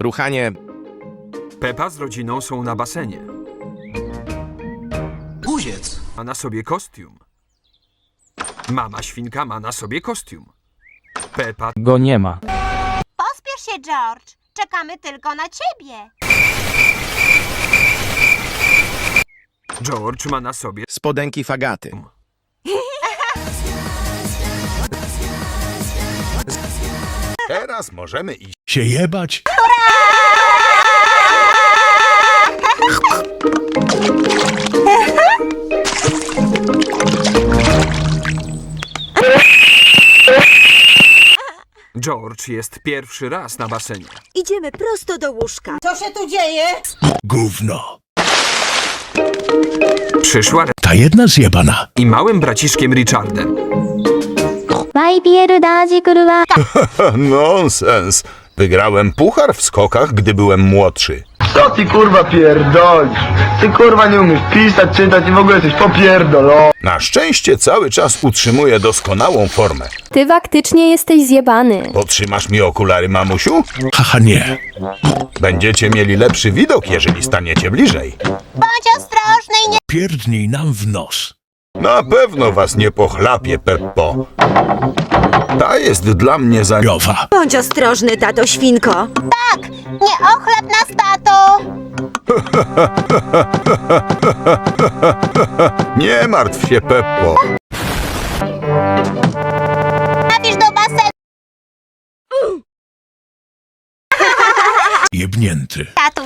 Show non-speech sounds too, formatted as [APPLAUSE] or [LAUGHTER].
Ruchanie Pepa z rodziną są na basenie. Guziec. Ma na sobie kostium. Mama świnka ma na sobie kostium. Pepa Go nie ma. Pospiesz się, George. Czekamy tylko na ciebie. George ma na sobie spodenki fagaty. Teraz możemy iść. Się jebać? George jest pierwszy raz na basenie. Idziemy prosto do łóżka. Co się tu dzieje? Gówno. Przyszła Re- Ta jedna zjebana. i małym braciszkiem Richardem. YPL ダージクルは [LAUGHS] Nonsens. Wygrałem puchar w skokach, gdy byłem młodszy. Co ty kurwa pierdolisz? Ty kurwa nie umiesz pisać, czytać i w ogóle jesteś popierdolo. Na szczęście cały czas utrzymuję doskonałą formę. Ty faktycznie jesteś zjebany. Potrzymasz mi okulary, mamusiu? Haha nie. Będziecie mieli lepszy widok, jeżeli staniecie bliżej. Bądź ostrożny i nie... Pierdnij nam w nos. Na pewno was nie pochlapie, Peppo. Ta jest dla mnie za... Jowa. Bądź ostrożny, tato świnko. Tak, nie ochlep nas, tato. [LAUGHS] Nie martw się, Peppo. Trafisz do basenu, Jebnięty. tato.